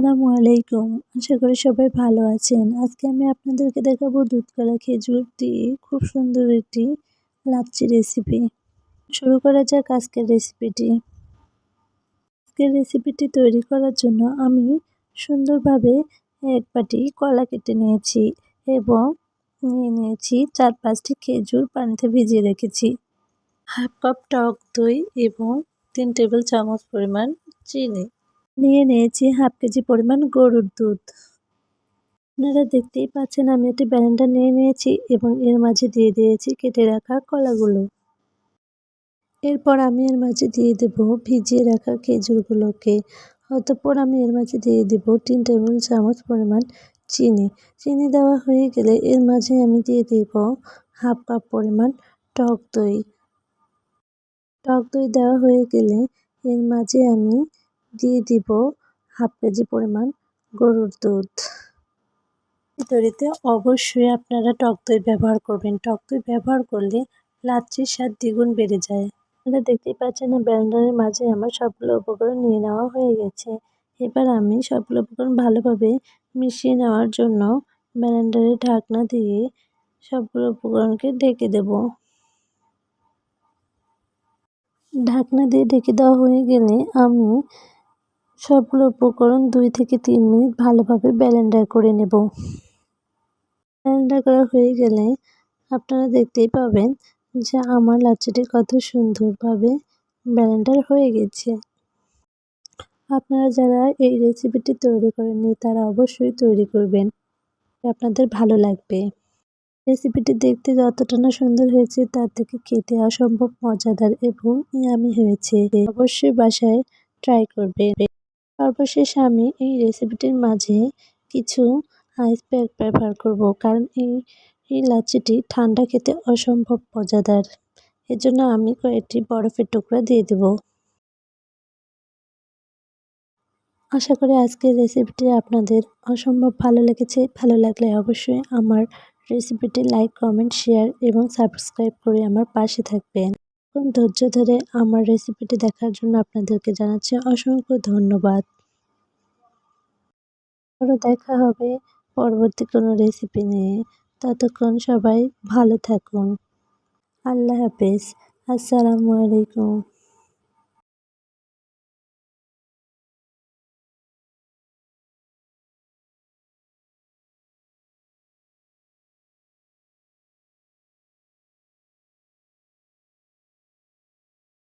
আসসালামু আলাইকুম। আশা করি সবাই ভালো আছেন। আজকে আমি আপনাদেরকে দেখাবো দুধ কলা খেজুর দিয়ে খুব সুন্দর একটি লাচ্ছি রেসিপি শুরু করা যাক আজকের রেসিপিটি আজকের রেসিপিটি তৈরি করার জন্য আমি সুন্দরভাবে এক বাটি কলা কেটে নিয়েছি এবং নিয়ে নিয়েছি চার পাঁচটি খেজুর পানিতে ভিজিয়ে রেখেছি। হাফ কাপ টক দই এবং তিন টেবিল চামচ পরিমাণ চিনি। নিয়ে নিয়েছি হাফ কেজি পরিমাণ গরুর দুধ। আপনারা দেখতেই পাচ্ছেন আমি একটি ব্যালেন্ডার নিয়ে নিয়েছি এবং এর মাঝে দিয়ে দিয়েছি কেটে রাখা কলাগুলো। এরপর আমি এর মাঝে দিয়ে দেব ভিজিয়ে রাখা খেজুরগুলোকে। অতঃপর আমি এর মাঝে দিয়ে দেব তিন টেবিল চামচ পরিমাণ চিনি। চিনি দেওয়া হয়ে গেলে এর মাঝে আমি দিয়ে দেব হাফ কাপ পরিমাণ টক দই। টক দই দেওয়া হয়ে গেলে এর মাঝে আমি দিয়ে দিব হাফ কেজি পরিমাণ গরুর দুধ। তৈরিতে অবশ্যই আপনারা টক দই ব্যবহার করবেন। টক দই ব্যবহার করলে লাচ্ছির স্বাদ দ্বিগুণ বেড়ে যায়। আপনারা দেখতেই পাচ্ছেন ব্যান্ডারের মাঝে আমার সবগুলো উপকরণ নিয়ে নেওয়া হয়ে গেছে। এবার আমি সবগুলো উপকরণ ভালোভাবে মিশিয়ে নেওয়ার জন্য ব্যালেন্ডারে ঢাকনা দিয়ে সবগুলো উপকরণকে ঢেকে দেব। ঢাকনা দিয়ে ঢেকে দেওয়া হয়ে গেলে আমি সবগুলো উপকরণ দুই থেকে তিন মিনিট ভালোভাবে ব্যালেন্ডার করে নেব। ব্যালেন্ডার করা হয়ে গেলে আপনারা দেখতেই পাবেন যে আমার লাচ্ছিটি কত সুন্দরভাবে ব্যালেন্ডার হয়ে গেছে। আপনারা যারা এই রেসিপিটি তৈরি করেননি, তারা অবশ্যই তৈরি করবেন। আপনাদের ভালো লাগবে। রেসিপিটি দেখতে যতটা না সুন্দর হয়েছে, তার থেকে খেতে অসম্ভব মজাদার এবং ইয়ামি হয়েছে। অবশ্যই বাসায় ট্রাই করবে সর্বশেষ আমি এই রেসিপিটির মাঝে কিছু আইস প্যাক ব্যবহার করব। কারণ এই এই লাচ্ছিটি ঠান্ডা খেতে অসম্ভব মজাদার। এজন্য আমি কয়েকটি বরফের টুকরা দিয়ে দেব। আশা করি আজকের রেসিপিটি আপনাদের অসম্ভব ভালো লেগেছে। ভালো লাগলে অবশ্যই আমার রেসিপিটি লাইক কমেন্ট শেয়ার এবং সাবস্ক্রাইব করে আমার পাশে থাকবেন। এখন ধৈর্য ধরে আমার রেসিপিটি দেখার জন্য আপনাদেরকে জানাচ্ছি অসংখ্য ধন্যবাদ। আরও দেখা হবে পরবর্তী কোনো রেসিপি নিয়ে। ততক্ষণ সবাই ভালো থাকুন। আল্লাহ হাফেজ। আসসালামু আলাইকুম।